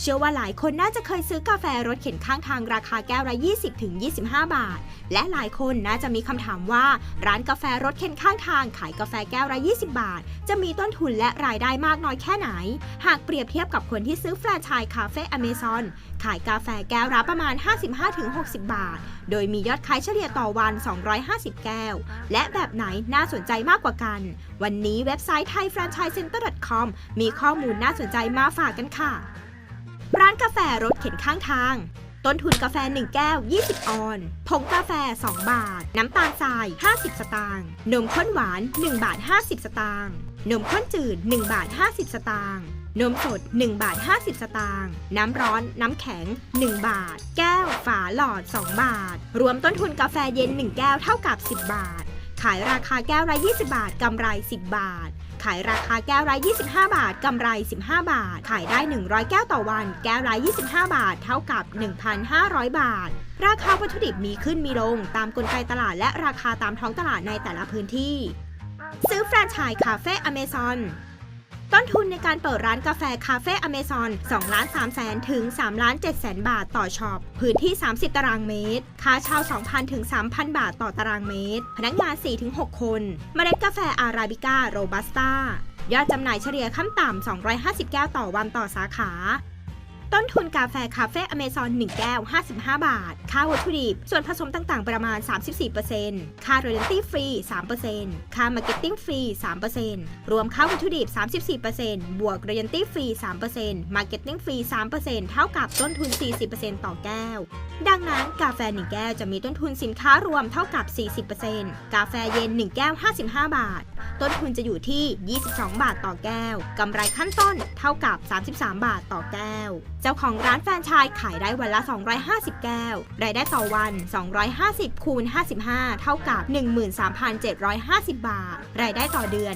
เชื่อว่าหลายคนน่าจะเคยซื้อกาแฟรถเข็นข้างทางราคาแก้วละ 20-25 บาท และหลายคนน่าจะมีคำถามว่า ร้านกาแฟรถเข็นข้างทางขายกาแฟแก้วละ 20 บาท จะมีต้นทุนและรายได้มากน้อยแค่ไหน หากเปรียบเทียบกับคนที่ซื้อแฟรนไชส์คาเฟ่อเมซอนขายกาแฟแก้วละประมาณ 55-60 บาท โดยมียอดขายเฉลี่ยต่อวัน 250 แก้ว และแบบไหนน่าสนใจมากกว่ากัน วันนี้เว็บไซต์ thaifranchisecenter.com มีข้อมูลน่าสนใจมาฝากกันค่ะ ร้านกาแฟรถเข็นข้างทาง ต้นทุนกาแฟ 1 แก้ว 20 ออนผงกาแฟ 2 บาท น้ำตาลทราย 50 สตางค์นมข้นหวาน 1 บาท 50 สตางค์นมข้นจืด 1 บาท 50 สตางค์นมสด 1 บาท 50 สตางค์ น้ำร้อน น้ำแข็ง 1 บาท แก้ว ฝาหลอด 2 บาท รวมต้นทุนกาแฟเย็น 1 แก้วเท่ากับ 10 บาท ขายราคาแก้วละ 20 บาท กำไร 10 บาท ขายราคาแก้วละ25 บาท กำไร 15 บาท ขายได้ 100 แก้วต่อวัน แก้วละ25 บาท เท่ากับ 1,500 บาท ราคาวัตถุดิบมีขึ้นมีลง ตามกลไกตลาดและราคาตามท้องตลาดในแต่ละพื้นที่ ซื้อแฟรนไชส์คาเฟ่อเมซอน ต้นทุนในการเปิดร้านกาแฟคาเฟ่อเมซอน2ล้าน3แสนถึง3ล้าน7แสนบาทต่อช็อป พื้นที่ 30 ตารางเมตร ค่าเช่า 2,000 ถึง 3,000 บาทต่อตารางเมตร พนักงาน 4-6 คนเมล็ดกาแฟอาราบิก้าโรบัสต้ายอดจำหน่ายเฉลี่ยขั้นต่ำ250 แก้วต่อวันต่อสาขา ต้นทุนกาแฟคาเฟ่อเมซอน1แก้ว 55 บาท ค่าวัตถุดิบ ส่วนผสมต่างๆ ประมาณ 34%ค่า royalty ฟรี 3%ค่า marketing ฟรี 3%รวมค่าวัตถุดิบ 34%บวก royalty ฟรี3% marketing ฟรี 3%เท่ากับต้นทุน 40%ต่อแก้ว ดังนั้นกาแฟ 1 แก้วจะมีต้นทุนสินค้ารวมเท่ากับ 40%กาแฟเย็น 1 แก้ว 55 บาท ต้นทุนจะอยู่ที่ 22 บาทต่อแก้ว กำไรขั้นต้นเท่ากับ 33 บาทต่อแก้วเจ้าของร้านแฟรนไชส์ขายได้วันละ 250 แก้ว รายได้ต่อวัน 250 คูณ 55 เท่ากับ 13,750 บาท รายได้ต่อเดือน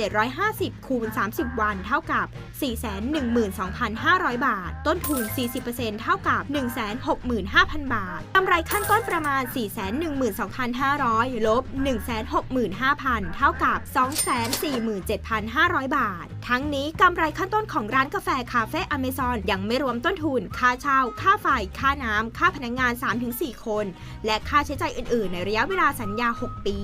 13,750 คูณ 30 วัน เท่ากับ 412,500 บาท ต้นทุน 40%เท่ากับ 165,000 บาท กำไรขั้นต้นประมาณ 412,500 ลบ 165,000 เท่ากับ 247,500 บาท ทั้งนี้กำไรขั้นต้นของร้านกาแฟคาเฟ่อเมซอนยังไม่รวมต้นทุน ค่าเช่า ค่าไฟ ค่าน้ำ ค่าพนักงงาน 3-4 คน และค่าใช้จ่ายอื่น ๆ ในระยะเวลาสัญญา 6 ปี